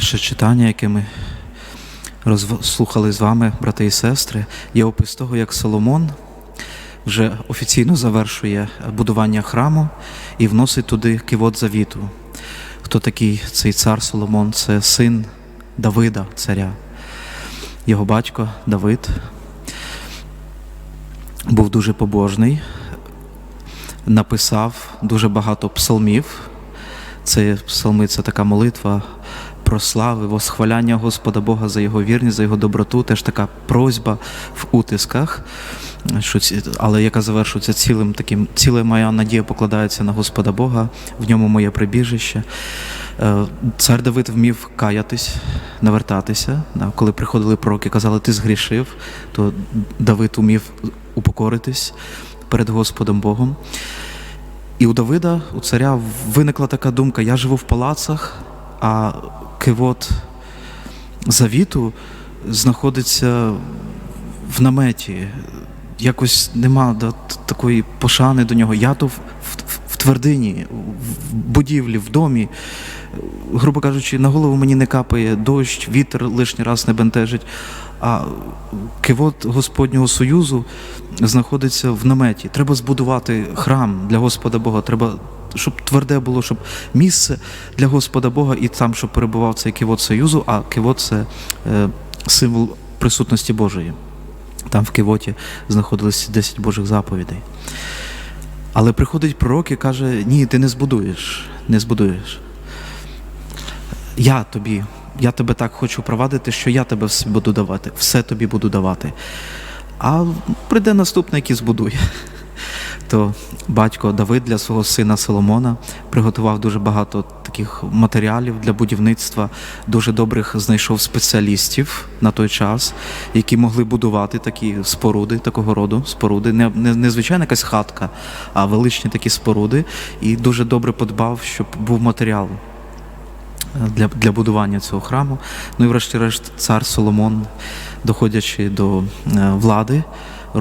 Перше читання, яке ми розслухали з вами, брати і сестри, є опис того, як Соломон вже офіційно завершує будування храму і вносить туди кивот завіту. Хто такий цей цар Соломон? Це син Давида, царя. Його батько Давид був дуже побожний, написав дуже багато псалмів. Це псалми це така молитва про слави, восхваляння Господа Бога за його вірність, за його доброту, теж така просьба в утисках, що ці, але яка завершується цілим таким, ціле моя надія покладається на Господа Бога, в ньому моє прибіжище. Е, Цар Давид вмів каятись, навертатися. Коли приходили пророки, казали, ти згрішив, то Давид умів упокоритись перед Господом Богом. І у Давида, у царя, виникла така думка: я живу в палацах, а кивот завіту знаходиться в наметі. Якось нема да, такої пошани до нього. Я то в, в, в твердині, в будівлі, в домі. Грубо кажучи, на голову мені не капає дощ, вітер лишній раз не бентежить. А кивот Господнього Союзу знаходиться в наметі. Треба збудувати храм для Господа Бога. Треба, щоб тверде було, щоб місце для Господа Бога і там, щоб перебував цей кивот Союзу, а кивот це е, символ присутності Божої. Там в кивоті знаходилися 10 Божих заповідей. Але приходить пророк і каже: ні, ти не збудуєш, не збудуєш. Я тобі, я тебе так хочу провадити, що я тебе буду давати, все тобі буду давати. А прийде наступний, який збудує. То батько Давид для свого сина Соломона приготував дуже багато таких матеріалів для будівництва, дуже добрих знайшов спеціалістів на той час, які могли будувати такі споруди, такого роду споруди, не, не, не звичайна якась хатка, а величні такі споруди, і дуже добре подбав, щоб був матеріал для, для будування цього храму. Ну і врешті-решт цар Соломон, доходячи до е, влади, е,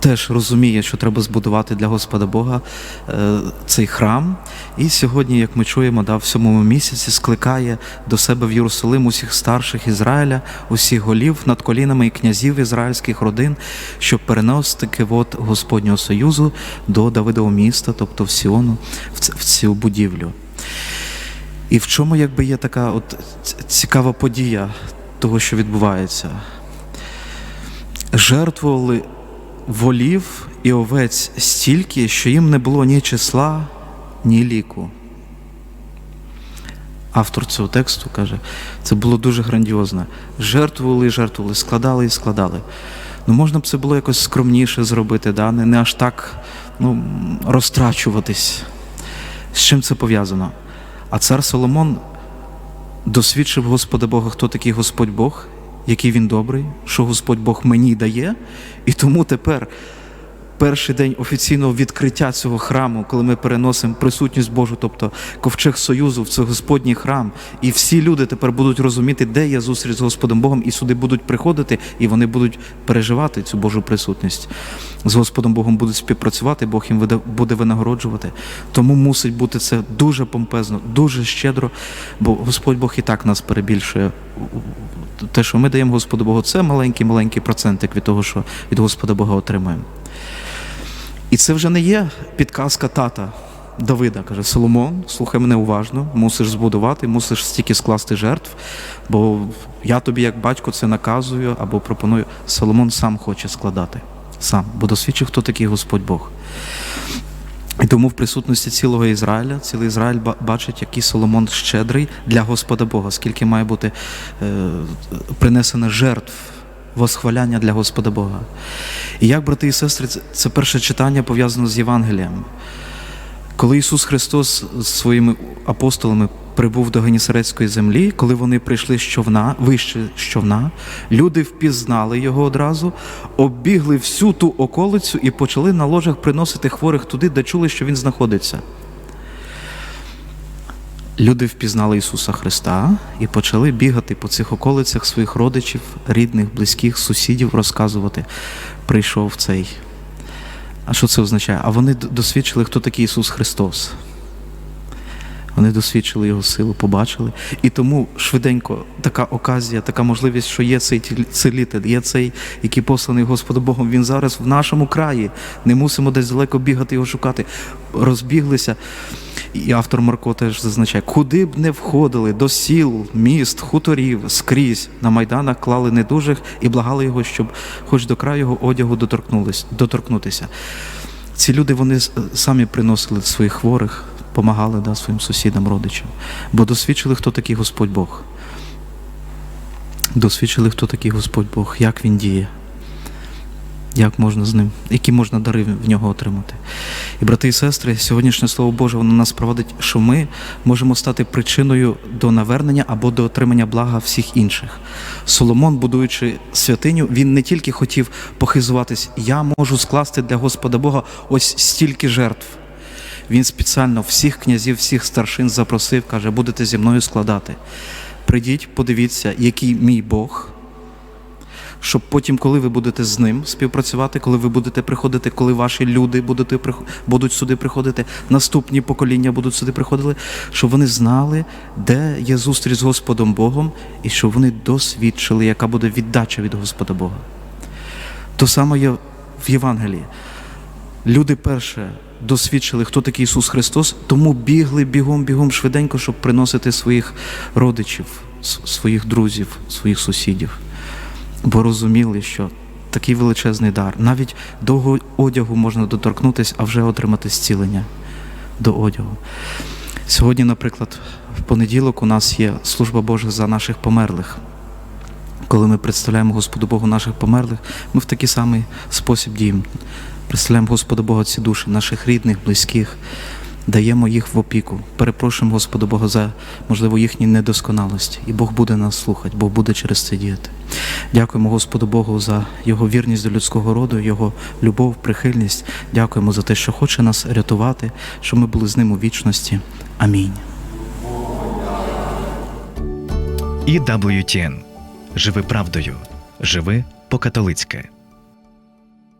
теж розуміє, що треба збудувати для Господа Бога е, цей храм. І сьогодні, як ми чуємо, да, в сьомому місяці скликає до себе в Єрусалим усіх старших Ізраїля, усіх голів над колінами і князів ізраїльських родин, щоб переносити кивот Господнього Союзу до Давидового міста, тобто в Сіону, в цю будівлю. І в чому якби є така от цікава подія того, що відбувається? Жертвували волів і овець стільки, що їм не було ні числа, ні ліку. Автор цього тексту каже, це було дуже грандіозно. Жертвували і жертвували, складали і складали. Ну, можна б це було якось скромніше зробити, да? не, не аж так ну, розтрачуватись. З чим це пов'язано? А цар Соломон досвідчив Господа Бога, хто такий Господь Бог, який він добрий, що Господь Бог мені дає. І тому тепер перший день офіційного відкриття цього храму, коли ми переносимо присутність Божу, тобто ковчег Союзу в цей Господній храм, і всі люди тепер будуть розуміти, де є зустріч з Господом Богом, і сюди будуть приходити, і вони будуть переживати цю Божу присутність. З Господом Богом будуть співпрацювати, Бог їм буде винагороджувати. Тому мусить бути це дуже помпезно, дуже щедро, бо Господь Бог і так нас перебільшує. Те, що ми даємо Господу Богу, це маленький-маленький процентик від того, що від Господа Бога отримуємо. І це вже не є підказка тата Давида. Каже: Соломон, слухай мене уважно, мусиш збудувати, мусиш стільки скласти жертв, бо я тобі, як батько, це наказую або пропоную. Соломон сам хоче складати. Сам, бо досвідчив, хто такий Господь Бог. Тому в присутності цілого Ізраїля, цілий Ізраїль бачить, який Соломон щедрий для Господа Бога, скільки має бути е, принесено жертв, восхваляння для Господа Бога. І як, брати і сестри, це перше читання пов'язано з Євангелієм. Коли Ісус Христос з своїми апостолами прибув до Генісарецької землі, коли вони прийшли з човна, вище з човна, люди впізнали його одразу, оббігли всю ту околицю і почали на ложах приносити хворих туди, де чули, що він знаходиться. Люди впізнали Ісуса Христа і почали бігати по цих околицях своїх родичів, рідних, близьких, сусідів, розказувати. Прийшов цей. А що це означає? А вони досвідчили, хто такий Ісус Христос. Вони досвідчили його силу, побачили. І тому швиденько така оказія, така можливість, що є цей тіл- є цей, який посланий Господом Богом. Він зараз в нашому краї. Не мусимо десь далеко бігати його шукати. Розбіглися. І автор Марко теж зазначає, куди б не входили до сіл, міст, хуторів, скрізь на майданах клали недужих і благали його, щоб хоч до краю його одягу доторкнутися. Ці люди вони самі приносили своїх хворих, помагали да, своїм сусідам, родичам, бо досвідчили, хто такий Господь Бог. Досвідчили, хто такий Господь Бог, як він діє, як можна з ним, які можна дари в нього отримати. І, брати і сестри, сьогоднішнє Слово Боже воно нас проводить, що ми можемо стати причиною до навернення або до отримання блага всіх інших. Соломон, будуючи святиню, він не тільки хотів похизуватись, я можу скласти для Господа Бога ось стільки жертв. Він спеціально всіх князів, всіх старшин запросив, каже, будете зі мною складати. Прийдіть, подивіться, який мій Бог, щоб потім, коли ви будете з ним співпрацювати, коли ви будете приходити, коли ваші люди будете, будуть сюди приходити, наступні покоління будуть сюди приходити, щоб вони знали, де є зустріч з Господом Богом, і щоб вони досвідчили, яка буде віддача від Господа Бога. То саме є в Євангелії. Люди перше досвідчили, хто такий Ісус Христос, тому бігли бігом, бігом швиденько, щоб приносити своїх родичів, своїх друзів, своїх сусідів. Бо розуміли, що такий величезний дар. Навіть до одягу можна доторкнутися, а вже отримати зцілення до одягу. Сьогодні, наприклад, в понеділок у нас є служба Божа за наших померлих. Коли ми представляємо Господу Богу наших померлих, ми в такий самий спосіб діємо. Представляємо Господу Бога ці душі, наших рідних, близьких, даємо їх в опіку. Перепрошуємо Господу Бога за, можливо, їхні недосконалості. І Бог буде нас слухати, Бог буде через це діяти. Дякуємо Господу Богу за Його вірність до людського роду, Його любов, прихильність. Дякуємо за те, що хоче нас рятувати, щоб ми були з ним у вічності. Амінь. І WTN. Живи правдою. Живи по-католицьки.